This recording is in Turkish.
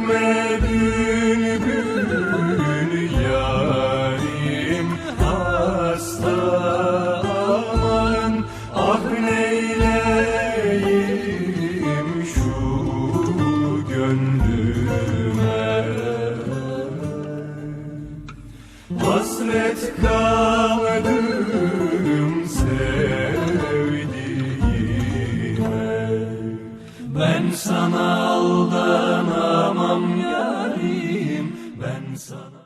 Ötme bülbül yarim Ah neyleyim şu gönlüme? Hasret kaldım sevdiğime. Ben sana sana